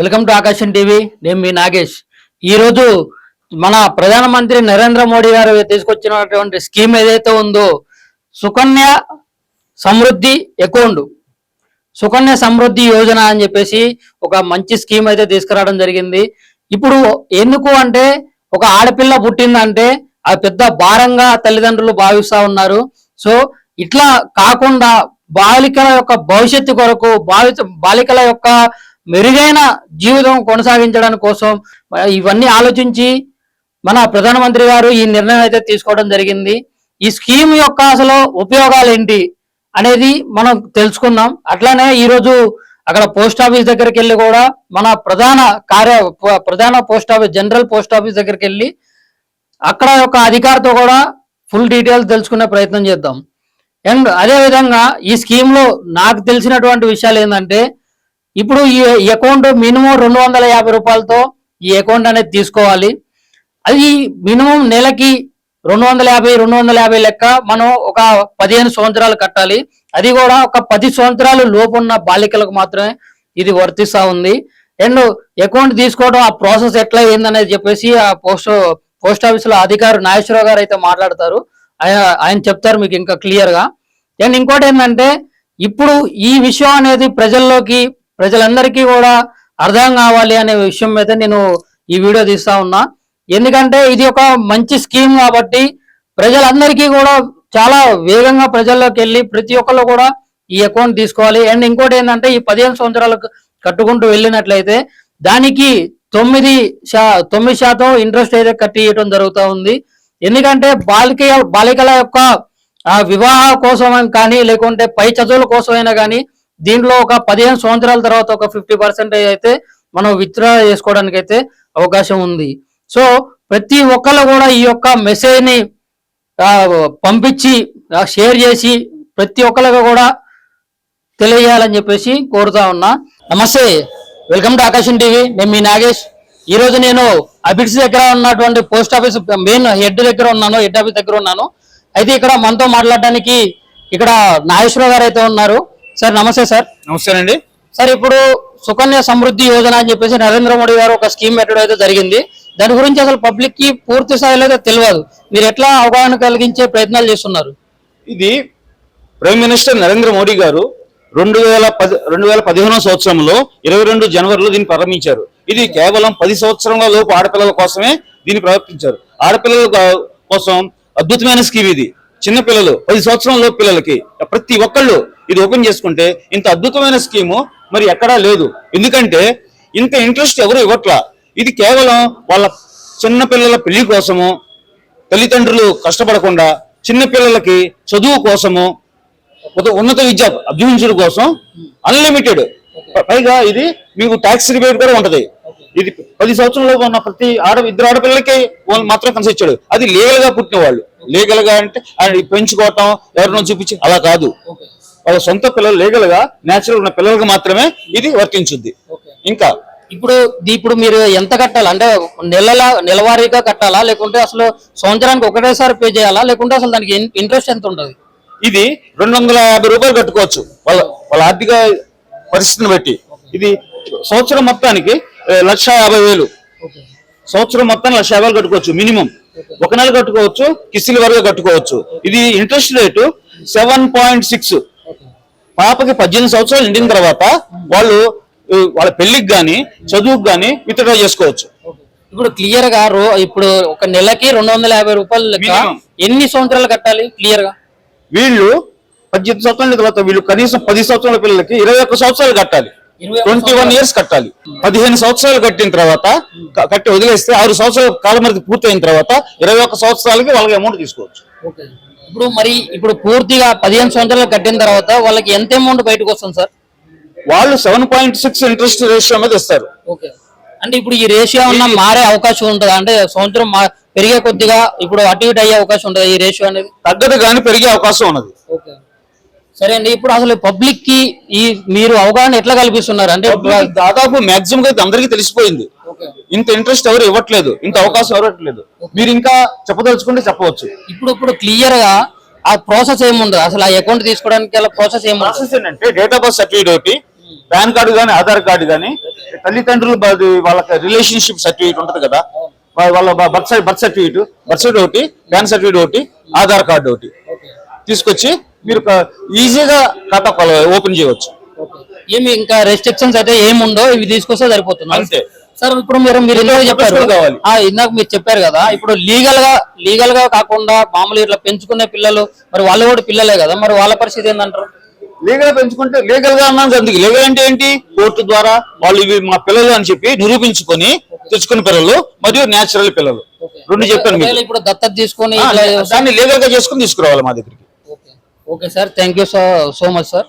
Welcome to ఆకాశం TV నేను మీ నాగేష్ ఈరోజు మన ప్రధానమంత్రి నరేంద్ర మోడీ గారు తీసుకొచ్చినటువంటి స్కీమ్ ఏదైతే ఉందో సుకన్య సమృద్ధి అకౌంట్ సుకన్య సమృద్ధి యోజన అని చెప్పేసి ఒక మంచి స్కీమ్ అయితే తీసుకురావడం జరిగింది ఇప్పుడు ఎందుకు అంటే ఒక ఆడపిల్ల పుట్టిందంటే ఆ పెద్ద భారంగా తల్లిదండ్రులు భావిస్తూ ఉన్నారు సో ఇట్లా కాకుండా బాలికల యొక్క భవిష్యత్తు కొరకు బాలికల యొక్క మెరుగైన జీవితం కొనసాగించడం కోసం ఇవన్నీ ఆలోచించి మన ప్రధానమంత్రి గారు ఈ నిర్ణయం అయితే తీసుకోవడం జరిగింది ఈ స్కీమ్ యొక్క అసలు ఉపయోగాలు ఏంటి అనేది మనం తెలుసుకున్నాం అట్లానే ఈరోజు అక్కడ పోస్ట్ ఆఫీస్ దగ్గరికి వెళ్ళి కూడా మన ప్రధాన కార్య ప్రధాన post office general post office దగ్గరికి వెళ్ళి అక్కడ యొక్క అధికారితో కూడా ఫుల్ డీటెయిల్స్ తెలుసుకునే ప్రయత్నం చేద్దాం అండ్ అదేవిధంగా ఈ స్కీమ్లో నాకు తెలిసినటువంటి విషయాలు ఏంటంటే ఇప్పుడు ఈ అకౌంట్ మినిమం రెండు వందల యాభై రూపాయలతో ఈ అకౌంట్ అనేది తీసుకోవాలి అది మినిమం నెలకి రెండు వందల యాభై రెండు వందల యాభై లెక్క మనం ఒక పదిహేను సంవత్సరాలు కట్టాలి అది కూడా ఒక పది సంవత్సరాలు లోపున్న బాలికలకు మాత్రమే ఇది వర్తిస్తూ ఉంది అండ్ అకౌంట్ తీసుకోవడం ఆ ప్రాసెస్ ఎట్లా అనేది చెప్పేసి ఆ పోస్ట్ పోస్ట్ ఆఫీసులో అధికారు నాగేశ్వరరావు గారు అయితే మాట్లాడతారు ఆయన ఆయన చెప్తారు మీకు ఇంకా క్లియర్గా అండ్ ఇంకోటి ఏంటంటే ఇప్పుడు ఈ విషయం అనేది ప్రజల్లోకి ప్రజలందరికీ కూడా అర్థం కావాలి అనే విషయం మీద నేను ఈ వీడియో తీస్తా ఉన్నా ఎందుకంటే ఇది ఒక మంచి స్కీమ్ కాబట్టి ప్రజలందరికీ కూడా చాలా వేగంగా ప్రజల్లోకి వెళ్ళి ప్రతి ఒక్కళ్ళు కూడా ఈ అకౌంట్ తీసుకోవాలి అండ్ ఇంకోటి ఏంటంటే ఈ పదిహేను సంవత్సరాలకు కట్టుకుంటూ వెళ్ళినట్లయితే దానికి తొమ్మిది శా తొమ్మిది శాతం ఇంట్రెస్ట్ అయితే కట్టియటం జరుగుతూ ఉంది ఎందుకంటే బాలిక బాలికల యొక్క వివాహ కోసం కానీ లేకుంటే పై చదువుల కోసమైనా కానీ దీంట్లో ఒక పదిహేను సంవత్సరాల తర్వాత ఒక ఫిఫ్టీ పర్సెంటేజ్ అయితే మనం విత్డ్రా చేసుకోవడానికి అయితే అవకాశం ఉంది సో ప్రతి ఒక్కరు కూడా ఈ యొక్క మెసేజ్ని పంపించి షేర్ చేసి ప్రతి ఒక్కరికి కూడా తెలియజేయాలని చెప్పేసి కోరుతా ఉన్నా నమస్తే వెల్కమ్ టు ఆకాశం టీవీ నేను మీ నాగేష్ ఈ రోజు నేను అబిడ్స్ దగ్గర ఉన్నటువంటి పోస్ట్ ఆఫీస్ మెయిన్ హెడ్ దగ్గర ఉన్నాను హెడ్ ఆఫీస్ దగ్గర ఉన్నాను అయితే ఇక్కడ మనతో మాట్లాడడానికి ఇక్కడ నాగేశ్వర గారు అయితే ఉన్నారు సార్ నమస్తే సార్ నమస్తేనండి సార్ ఇప్పుడు సుకన్య సమృద్ధి యోజన అని చెప్పేసి నరేంద్ర మోడీ గారు ఒక స్కీమ్ పెట్టడం అయితే జరిగింది దాని గురించి అసలు పబ్లిక్ కి పూర్తి స్థాయిలో అయితే తెలియదు మీరు ఎట్లా అవగాహన కలిగించే ప్రయత్నాలు చేస్తున్నారు ఇది ప్రైమ్ మినిస్టర్ నరేంద్ర మోడీ గారు రెండు వేల పది రెండు వేల పదిహేనో సంవత్సరంలో ఇరవై రెండు జనవరిలో దీన్ని ప్రారంభించారు ఇది కేవలం పది సంవత్సరాల లోపు ఆడపిల్లల కోసమే దీన్ని ప్రవర్తించారు ఆడపిల్లల కోసం అద్భుతమైన స్కీమ్ ఇది చిన్నపిల్లలు పది సంవత్సరాల లోపు పిల్లలకి ప్రతి ఒక్కళ్ళు ఇది ఓపెన్ చేసుకుంటే ఇంత అద్భుతమైన స్కీము మరి ఎక్కడా లేదు ఎందుకంటే ఇంత ఇంట్రెస్ట్ ఎవరు ఇవ్వట్లా ఇది కేవలం వాళ్ళ చిన్న పిల్లల పెళ్లి కోసము తల్లిదండ్రులు కష్టపడకుండా చిన్న పిల్లలకి చదువు కోసము ఉన్నత విద్య అభ్యసించడం కోసం అన్లిమిటెడ్ పైగా ఇది మీకు ట్యాక్స్ రిబేట్ కూడా ఉంటది ఇది పది సంవత్సరంలో ఉన్న ప్రతి ఆడ ఇద్దరు ఆడపిల్లలకి మాత్రం కన్సిడర్ ఇచ్చాడు అది లీగల్ గా పుట్టిన వాళ్ళు లీగల్ గా అంటే పెంచుకోవటం ఎవరినో చూపించి అలా కాదు వాళ్ళ సొంత పిల్లలు లీగల్ గా న్యాచురల్ ఉన్న పిల్లలకు మాత్రమే ఇది వర్తించుద్ది ఇంకా ఇప్పుడు ఇప్పుడు మీరు ఎంత కట్టాలి అంటే నెలల నెలవారీగా కట్టాలా లేకుంటే అసలు సంవత్సరానికి ఒకటేసారి పే చేయాలా లేకుంటే అసలు దానికి ఇంట్రెస్ట్ ఎంత ఉంటుంది ఇది రెండు వందల యాభై రూపాయలు కట్టుకోవచ్చు వాళ్ళ వాళ్ళ ఆర్థిక పరిస్థితిని బట్టి ఇది సంవత్సరం మొత్తానికి లక్ష యాభై వేలు సంవత్సరం మొత్తాన్ని లక్ష యాభై కట్టుకోవచ్చు మినిమం ఒక నెల కట్టుకోవచ్చు కిసిల వరకు కట్టుకోవచ్చు ఇది interest rate seven point six పాపకి పద్దెనిమిది సంవత్సరాలు నిండిన తర్వాత వాళ్ళు వాళ్ళ పెళ్లికి కానీ చదువుకు గానీ విత్డ్రా చేసుకోవచ్చు ఇప్పుడు క్లియర్ గా ఇప్పుడు ఒక నెలకి రెండు వందల యాభై రూపాయలు ఎన్ని సంవత్సరాలు కట్టాలి క్లియర్ గా వీళ్ళు పద్దెనిమిది సంవత్సరాల తర్వాత వీళ్ళు కనీసం పది సంవత్సరాల పిల్లలకి ఇరవై ఒక్క సంవత్సరాలు కట్టాలి ట్వంటీ వన్ ఇయర్స్ కట్టాలి పదిహేను సంవత్సరాలు కట్టిన తర్వాత కట్టి వదిలేస్తే ఆరు సంవత్సరాలు కాలమరికి పూర్తయిన తర్వాత ఇరవై ఒక్క సంవత్సరాలకి వాళ్ళకి అమౌంట్ తీసుకోవచ్చు ఇప్పుడు మరి ఇప్పుడు పూర్తిగా పదిహేను సంవత్సరాలు కట్టిన తర్వాత వాళ్ళకి ఎంత అమౌంట్ బయటకు వస్తుంది సార్ వాళ్ళు seven point six interest ratio మీద ఇస్తారు ఓకే అంటే ఇప్పుడు ఈ రేషియో ఉన్న మారే అవకాశం ఉంటుంది అంటే సంవత్సరం పెరిగే కొద్దిగా ఇప్పుడు అటు ఇటు అయ్యే అవకాశం ఉంటుంది ఈ రేషియో అనేది తగ్గదు కానీ పెరిగే అవకాశం ఉన్నది ఓకే సరే అండి ఇప్పుడు అసలు పబ్లిక్ కి ఈ మీరు అవగాహన ఎట్లా కల్పిస్తున్నారు అంటే దాదాపు మాక్సిమం అయితే అందరికీ తెలిసిపోయింది ఇంత ఇంట్రెస్ట్ ఎవరు ఇవ్వట్లేదు ఇంత అవకాశం ఇవ్వట్లేదు మీరు ఇంకా చెప్పదలుచుకుంటే చెప్పవచ్చు ఇప్పుడు ఇప్పుడు క్లియర్ గా ఆ ప్రాసెస్ ఏముండదు అసలు ఆ అకౌంట్ తీసుకోవడానికి ప్రాసెస్ ప్రాసెస్ ఏంటంటే డేట్ ఆఫ్ బర్త్ సర్టిఫికేట్ ఒకటి పాన్ కార్డు కానీ ఆధార్ కార్డు కానీ తల్లిదండ్రులు వాళ్ళ రిలేషన్షిప్ సర్టిఫికేట్ ఉంటుంది కదా వాళ్ళ birth birth certificate birth certificate ఒకటి పాన్ సర్టిఫికేట్ ఒకటి ఆధార్ కార్డు ఒకటి తీసుకొచ్చి మీరు ఈజీగా ఖాతా ఓపెన్ చేయవచ్చు ఏమి ఇంకా రెస్ట్రిక్షన్స్ అయితే ఏముండో ఇవి తీసుకొస్తే సరిపోతుంది అంతే సార్ ఇప్పుడు మీరు మీరు ఇందాక చెప్పారు ఇందాక మీరు చెప్పారు కదా ఇప్పుడు లీగల్ గా లీగల్ గా కాకుండా మామూలు ఇట్లా పెంచుకునే పిల్లలు మరి వాళ్ళు కూడా పిల్లలే కదా మరి వాళ్ళ పరిస్థితి ఏంటంటారు లీగల్ పెంచుకుంటే లీగల్ గా అన్నాను అందుకు లీగల్ అంటే ఏంటి కోర్టు ద్వారా వాళ్ళు ఇవి మా పిల్లలు అని చెప్పి నిరూపించుకొని తెచ్చుకున్న పిల్లలు మరియు నేచురల్ పిల్లలు రెండు చెప్పాను ఇప్పుడు దత్తత తీసుకొని దాన్ని లీగల్ గా చేసుకుని తీసుకురావాలి మా దగ్గరికి Okay, sir. Thank you so much, sir.